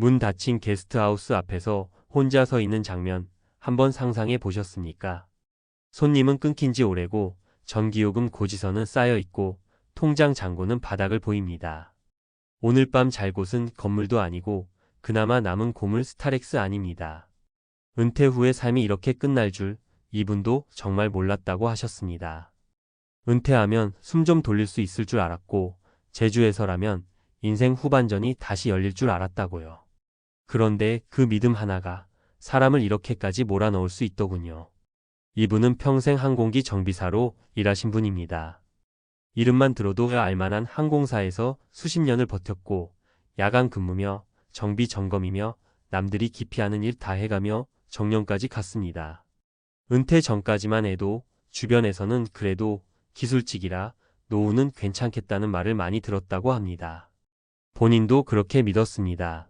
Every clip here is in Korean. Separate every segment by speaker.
Speaker 1: 문 닫힌 게스트하우스 앞에서 혼자 서 있는 장면 한번 상상해 보셨습니까? 손님은 끊긴 지 오래고 전기요금 고지서는 쌓여 있고 통장 잔고는 바닥을 보입니다. 오늘 밤 잘 곳은 건물도 아니고 그나마 남은 고물 스타렉스 아닙니다. 은퇴 후의 삶이 이렇게 끝날 줄 이분도 정말 몰랐다고 하셨습니다. 은퇴하면 숨 좀 돌릴 수 있을 줄 알았고 제주에서라면 인생 후반전이 다시 열릴 줄 알았다고요. 그런데 그 믿음 하나가 사람을 이렇게까지 몰아넣을 수 있더군요. 이분은 평생 항공기 정비사로 일하신 분입니다. 이름만 들어도 알만한 항공사에서 수십 년을 버텼고 야간 근무며 정비 점검이며 남들이 기피하는 일 다 해가며 정년까지 갔습니다. 은퇴 전까지만 해도 주변에서는 그래도 기술직이라 노후는 괜찮겠다는 말을 많이 들었다고 합니다. 본인도 그렇게 믿었습니다.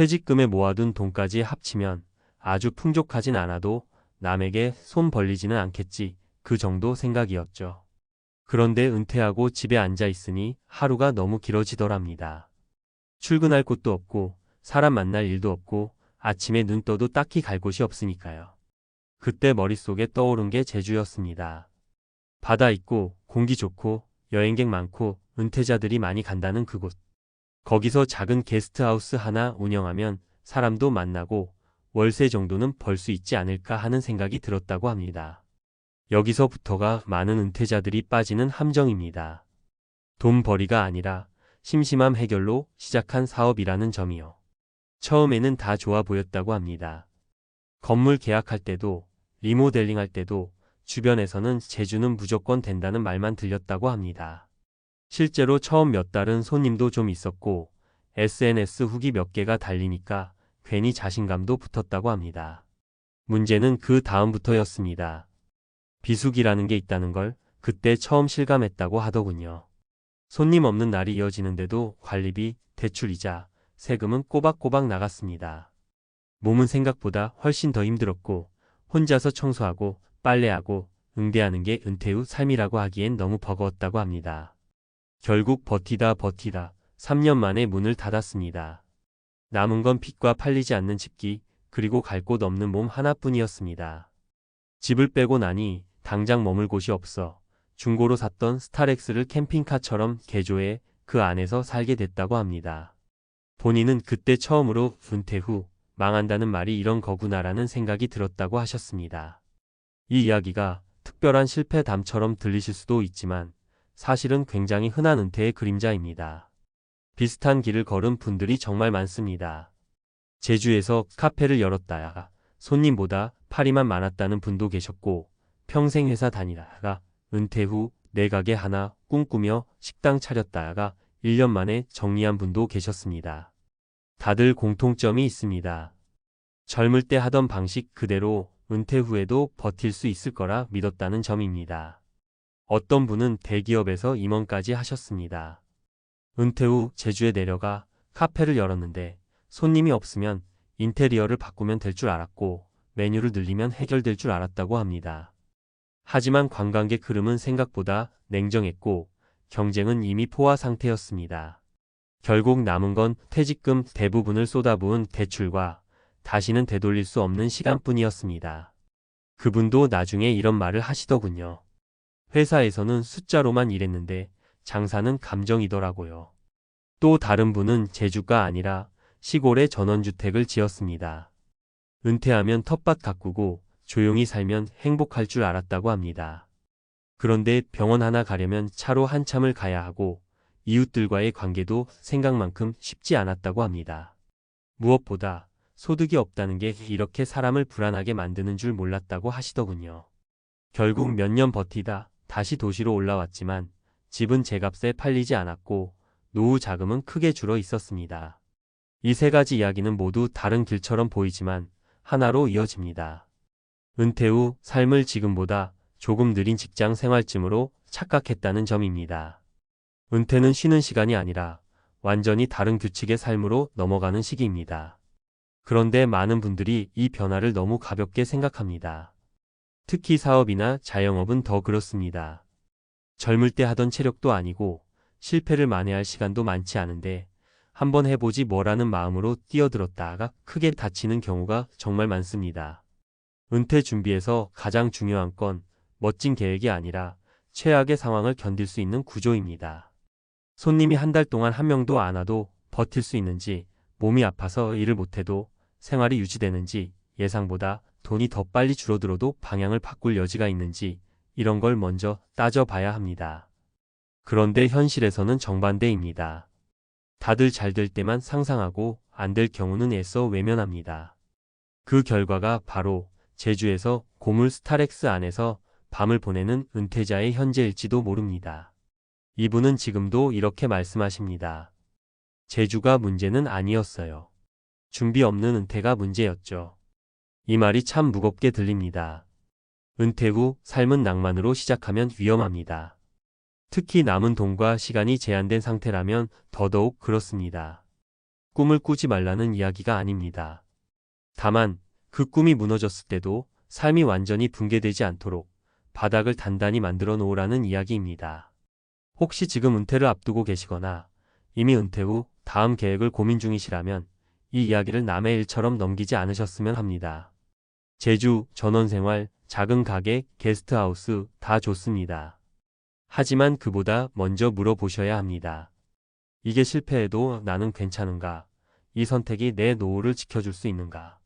Speaker 1: 퇴직금에 모아둔 돈까지 합치면 아주 풍족하진 않아도 남에게 손 벌리지는 않겠지 그 정도 생각이었죠. 그런데 은퇴하고 집에 앉아 있으니 하루가 너무 길어지더랍니다. 출근할 곳도 없고 사람 만날 일도 없고 아침에 눈 떠도 딱히 갈 곳이 없으니까요. 그때 머릿속에 떠오른 게 제주였습니다. 바다 있고 공기 좋고 여행객 많고 은퇴자들이 많이 간다는 그곳. 거기서 작은 게스트하우스 하나 운영하면 사람도 만나고 월세 정도는 벌 수 있지 않을까 하는 생각이 들었다고 합니다. 여기서부터가 많은 은퇴자들이 빠지는 함정입니다. 돈벌이가 아니라 심심함 해결로 시작한 사업이라는 점이요. 처음에는 다 좋아 보였다고 합니다. 건물 계약할 때도 리모델링 할 때도 주변에서는 제주는 무조건 된다는 말만 들렸다고 합니다. 실제로 처음 몇 달은 손님도 좀 있었고 SNS 후기 몇 개가 달리니까 괜히 자신감도 붙었다고 합니다. 문제는 그 다음부터였습니다. 비수기라는 게 있다는 걸 그때 처음 실감했다고 하더군요. 손님 없는 날이 이어지는데도 관리비, 대출이자, 세금은 꼬박꼬박 나갔습니다. 몸은 생각보다 훨씬 더 힘들었고 혼자서 청소하고 빨래하고 응대하는 게 은퇴 후 삶이라고 하기엔 너무 버거웠다고 합니다. 결국 버티다 버티다 3년 만에 문을 닫았습니다. 남은 건 빚과 팔리지 않는 집기 그리고 갈 곳 없는 몸 하나뿐이었습니다. 집을 빼고 나니 당장 머물 곳이 없어 중고로 샀던 스타렉스를 캠핑카처럼 개조해 그 안에서 살게 됐다고 합니다. 본인은 그때 처음으로 은퇴 후 망한다는 말이 이런 거구나라는 생각이 들었다고 하셨습니다. 이 이야기가 특별한 실패담처럼 들리실 수도 있지만 사실은 굉장히 흔한 은퇴의 그림자입니다. 비슷한 길을 걸은 분들이 정말 많습니다. 제주에서 카페를 열었다가 손님보다 파리만 많았다는 분도 계셨고 평생 회사 다니다가 은퇴 후 내 가게 하나 꿈꾸며 식당 차렸다가 1년 만에 정리한 분도 계셨습니다. 다들 공통점이 있습니다. 젊을 때 하던 방식 그대로 은퇴 후에도 버틸 수 있을 거라 믿었다는 점입니다. 어떤 분은 대기업에서 임원까지 하셨습니다. 은퇴 후 제주에 내려가 카페를 열었는데 손님이 없으면 인테리어를 바꾸면 될 줄 알았고 메뉴를 늘리면 해결될 줄 알았다고 합니다. 하지만 관광객 흐름은 생각보다 냉정했고 경쟁은 이미 포화 상태였습니다. 결국 남은 건 퇴직금 대부분을 쏟아부은 대출과 다시는 되돌릴 수 없는 시간뿐이었습니다. 그분도 나중에 이런 말을 하시더군요. 회사에서는 숫자로만 일했는데 장사는 감정이더라고요. 또 다른 분은 제주가 아니라 시골에 전원주택을 지었습니다. 은퇴하면 텃밭 가꾸고 조용히 살면 행복할 줄 알았다고 합니다. 그런데 병원 하나 가려면 차로 한참을 가야 하고 이웃들과의 관계도 생각만큼 쉽지 않았다고 합니다. 무엇보다 소득이 없다는 게 이렇게 사람을 불안하게 만드는 줄 몰랐다고 하시더군요. 결국 몇 년 버티다 다시 도시로 올라왔지만 집은 제값에 팔리지 않았고 노후 자금은 크게 줄어 있었습니다. 이 세 가지 이야기는 모두 다른 길처럼 보이지만 하나로 이어집니다. 은퇴 후 삶을 지금보다 조금 느린 직장 생활쯤으로 착각했다는 점입니다. 은퇴는 쉬는 시간이 아니라 완전히 다른 규칙의 삶으로 넘어가는 시기입니다. 그런데 많은 분들이 이 변화를 너무 가볍게 생각합니다. 특히 사업이나 자영업은 더 그렇습니다. 젊을 때 하던 체력도 아니고 실패를 만회할 시간도 많지 않은데 한번 해보지 뭐라는 마음으로 뛰어들었다가 크게 다치는 경우가 정말 많습니다. 은퇴 준비에서 가장 중요한 건 멋진 계획이 아니라 최악의 상황을 견딜 수 있는 구조입니다. 손님이 한 달 동안 한 명도 안 와도 버틸 수 있는지, 몸이 아파서 일을 못해도 생활이 유지되는지, 예상보다 돈이 더 빨리 줄어들어도 방향을 바꿀 여지가 있는지, 이런 걸 먼저 따져봐야 합니다. 그런데 현실에서는 정반대입니다. 다들 잘 될 때만 상상하고 안 될 경우는 애써 외면합니다. 그 결과가 바로 제주에서 고물 스타렉스 안에서 밤을 보내는 은퇴자의 현재일지도 모릅니다. 이분은 지금도 이렇게 말씀하십니다. 제주가 문제는 아니었어요. 준비 없는 은퇴가 문제였죠. 이 말이 참 무겁게 들립니다. 은퇴 후 삶은 낭만으로 시작하면 위험합니다. 특히 남은 돈과 시간이 제한된 상태라면 더더욱 그렇습니다. 꿈을 꾸지 말라는 이야기가 아닙니다. 다만 그 꿈이 무너졌을 때도 삶이 완전히 붕괴되지 않도록 바닥을 단단히 만들어 놓으라는 이야기입니다. 혹시 지금 은퇴를 앞두고 계시거나 이미 은퇴 후 다음 계획을 고민 중이시라면 이 이야기를 남의 일처럼 넘기지 않으셨으면 합니다. 제주, 전원생활, 작은 가게, 게스트하우스 다 좋습니다. 하지만 그보다 먼저 물어보셔야 합니다. 이게 실패해도 나는 괜찮은가? 이 선택이 내 노후를 지켜줄 수 있는가?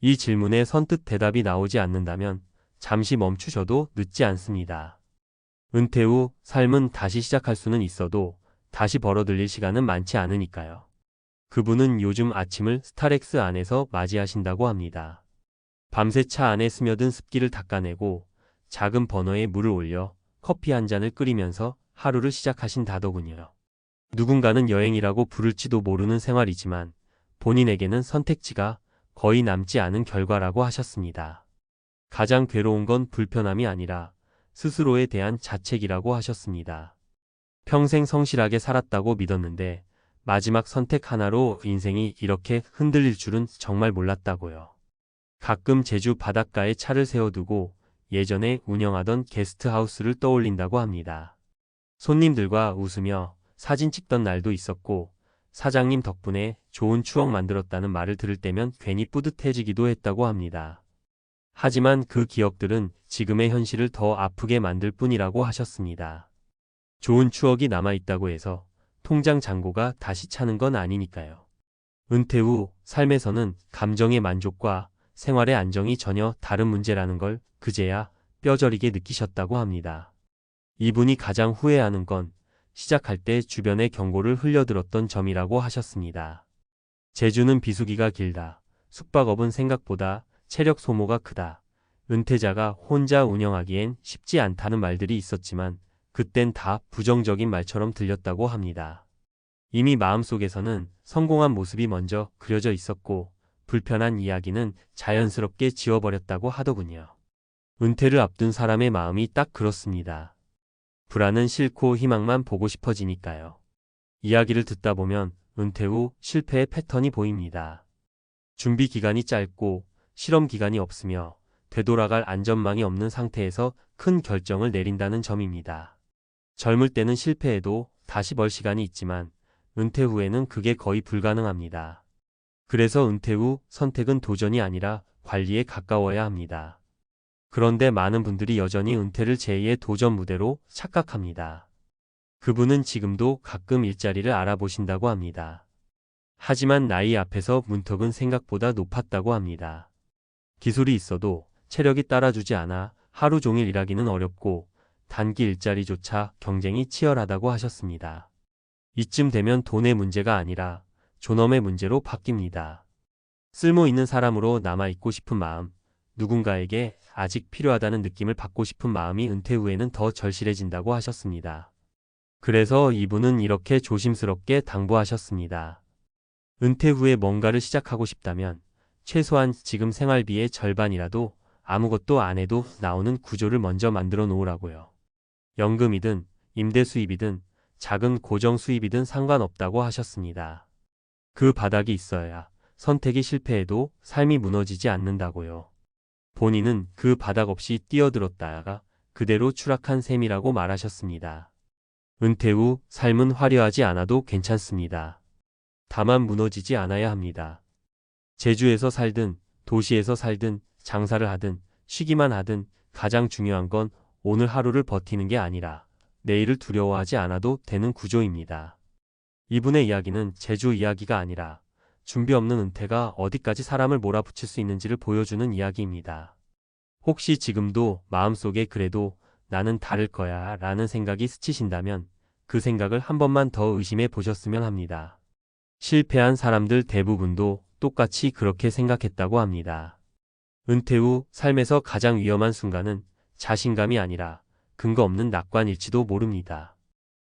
Speaker 1: 이 질문에 선뜻 대답이 나오지 않는다면 잠시 멈추셔도 늦지 않습니다. 은퇴 후 삶은 다시 시작할 수는 있어도 다시 벌어들일 시간은 많지 않으니까요. 그분은 요즘 아침을 스타렉스 안에서 맞이하신다고 합니다. 밤새 차 안에 스며든 습기를 닦아내고 작은 버너에 물을 올려 커피 한 잔을 끓이면서 하루를 시작하신다더군요. 누군가는 여행이라고 부를지도 모르는 생활이지만 본인에게는 선택지가 거의 남지 않은 결과라고 하셨습니다. 가장 괴로운 건 불편함이 아니라 스스로에 대한 자책이라고 하셨습니다. 평생 성실하게 살았다고 믿었는데 마지막 선택 하나로 인생이 이렇게 흔들릴 줄은 정말 몰랐다고요. 가끔 제주 바닷가에 차를 세워두고 예전에 운영하던 게스트하우스를 떠올린다고 합니다. 손님들과 웃으며 사진 찍던 날도 있었고 사장님 덕분에 좋은 추억 만들었다는 말을 들을 때면 괜히 뿌듯해지기도 했다고 합니다. 하지만 그 기억들은 지금의 현실을 더 아프게 만들 뿐이라고 하셨습니다. 좋은 추억이 남아있다고 해서 통장 잔고가 다시 차는 건 아니니까요. 은퇴 후 삶에서는 감정의 만족과 생활의 안정이 전혀 다른 문제라는 걸 그제야 뼈저리게 느끼셨다고 합니다. 이분이 가장 후회하는 건 시작할 때 주변에 경고를 흘려들었던 점이라고 하셨습니다. 제주는 비수기가 길다. 숙박업은 생각보다 체력 소모가 크다. 은퇴자가 혼자 운영하기엔 쉽지 않다는 말들이 있었지만 그땐 다 부정적인 말처럼 들렸다고 합니다. 이미 마음속에서는 성공한 모습이 먼저 그려져 있었고 불편한 이야기는 자연스럽게 지워버렸다고 하더군요. 은퇴를 앞둔 사람의 마음이 딱 그렇습니다. 불안은 싫고 희망만 보고 싶어지니까요. 이야기를 듣다 보면 은퇴 후 실패의 패턴이 보입니다. 준비 기간이 짧고 실험 기간이 없으며 되돌아갈 안전망이 없는 상태에서 큰 결정을 내린다는 점입니다. 젊을 때는 실패해도 다시 벌 시간이 있지만 은퇴 후에는 그게 거의 불가능합니다. 그래서 은퇴 후 선택은 도전이 아니라 관리에 가까워야 합니다. 그런데 많은 분들이 여전히 은퇴를 제2의 도전 무대로 착각합니다. 그분은 지금도 가끔 일자리를 알아보신다고 합니다. 하지만 나이 앞에서 문턱은 생각보다 높았다고 합니다. 기술이 있어도 체력이 따라주지 않아 하루 종일 일하기는 어렵고 단기 일자리조차 경쟁이 치열하다고 하셨습니다. 이쯤 되면 돈의 문제가 아니라 존엄의 문제로 바뀝니다. 쓸모 있는 사람으로 남아있고 싶은 마음, 누군가에게 아직 필요하다는 느낌을 받고 싶은 마음이 은퇴 후에는 더 절실해진다고 하셨습니다. 그래서 이분은 이렇게 조심스럽게 당부하셨습니다. 은퇴 후에 뭔가를 시작하고 싶다면 최소한 지금 생활비의 절반이라도 아무것도 안 해도 나오는 구조를 먼저 만들어 놓으라고요. 연금이든 임대 수입이든 작은 고정 수입이든 상관없다고 하셨습니다. 그 바닥이 있어야 선택이 실패해도 삶이 무너지지 않는다고요. 본인은 그 바닥 없이 뛰어들었다가 그대로 추락한 셈이라고 말하셨습니다. 은퇴 후 삶은 화려하지 않아도 괜찮습니다. 다만 무너지지 않아야 합니다. 제주에서 살든 도시에서 살든 장사를 하든 쉬기만 하든 가장 중요한 건 오늘 하루를 버티는 게 아니라 내일을 두려워하지 않아도 되는 구조입니다. 이분의 이야기는 제주 이야기가 아니라 준비 없는 은퇴가 어디까지 사람을 몰아붙일 수 있는지를 보여주는 이야기입니다. 혹시 지금도 마음속에 그래도 나는 다를 거야 라는 생각이 스치신다면 그 생각을 한 번만 더 의심해 보셨으면 합니다. 실패한 사람들 대부분도 똑같이 그렇게 생각했다고 합니다. 은퇴 후 삶에서 가장 위험한 순간은 자신감이 아니라 근거 없는 낙관일지도 모릅니다.